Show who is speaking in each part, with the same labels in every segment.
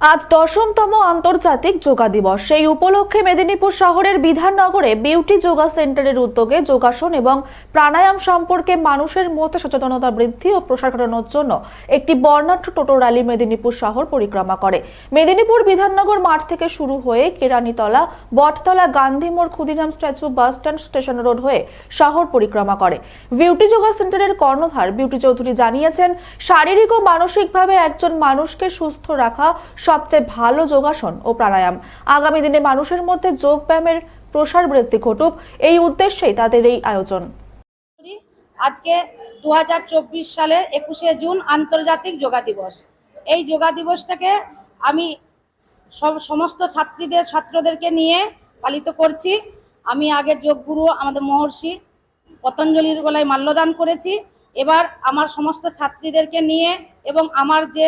Speaker 1: আজ দশমতম আন্তর্জাতিক যোগা দিবস। সেই উপলক্ষে মেদিনীপুর শহরের বিধাননগরে বিউটি যোগা সেন্টারের উদ্যোগে যোগাসন এবং প্রাণায়াম সম্পর্কে মানুষের মধ্যে সচেতনতা বৃদ্ধি ও প্রসার ঘটানোর জন্য একটি বর্ণাঢ্য টোটো র্যালি মেদিনীপুর শহর পরিক্রমা করে। মেদিনীপুর বিধাননগর মাঠ থেকে শুরু হয়ে কেরানীতলা, বটতলা, গান্ধী মোড়, Khudiram statue, bus stand, station road হয়ে শহর পরিক্রমা করে। বিউটি যোগা সেন্টারের কর্ণধার বিউটি চৌধুরী জানিয়েছেন, শারীরিক ও মানসিকভাবে একজন মানুষকে সুস্থ রাখা সবচেয়ে ভালো যোগাসন ও প্রাণায়াম। আগামী দিনে মানুষের মধ্যে যোগ ব্যায়ামের প্রসার বৃদ্ধি ঘটুক, এই উদ্দেশ্যেই তাদের এই আয়োজন।
Speaker 2: আজকে দু হাজার চব্বিশ সালের একুশে জুন আন্তর্জাতিক যোগা দিবস। এই যোগা দিবসটাকে আমি সব, সমস্ত ছাত্রীদের, ছাত্রদেরকে নিয়ে পালিত করছি। আমি আগে যোগগুরু আমাদের মহর্ষি পতঞ্জলির গলায় মাল্যদান করেছি। এবার আমার সমস্ত ছাত্রীদেরকে নিয়ে এবং আমার যে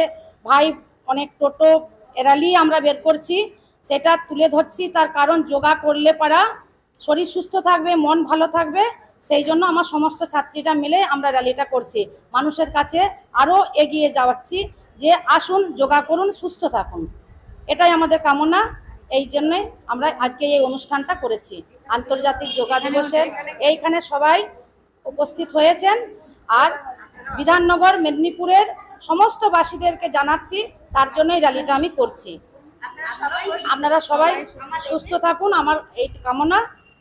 Speaker 2: ভাই অনেক টোটো র্যালি আমরা বের করছি সেটা তুলে ধরছি তার কারণ যোগা করলে পারা শরীর সুস্থ থাকবে মন ভালো থাকবে সেই জন্য আমার সমস্ত ছাত্রীরা মিলে আমরা র্যালিটা করছি। মানুষের কাছে আরও এগিয়ে যাওয়াচ্ছি যে আসুন যোগা করুন সুস্থ থাকুন। এটাই আমাদের কামনা এই জন্যে আমরা আজকে এই অনুষ্ঠানটা করেছি। আন্তর্জাতিক যোগা দিবসের এইখানে সবাই উপস্থিত হয়েছেন। আর বিধাননগর মেদিনীপুরের সমস্ত বাসীদেরকে জানাচ্ছি, তার জন্যই র্যালিটা আমি করছি। আপনারা সবাই সুস্থ থাকুন, আমার এই কামনা,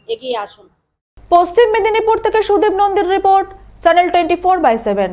Speaker 2: এগিয়ে আসুন।
Speaker 1: পশ্চিম মেদিনীপুর থেকে Sudip নন্দীর report, channel twenty four by seven.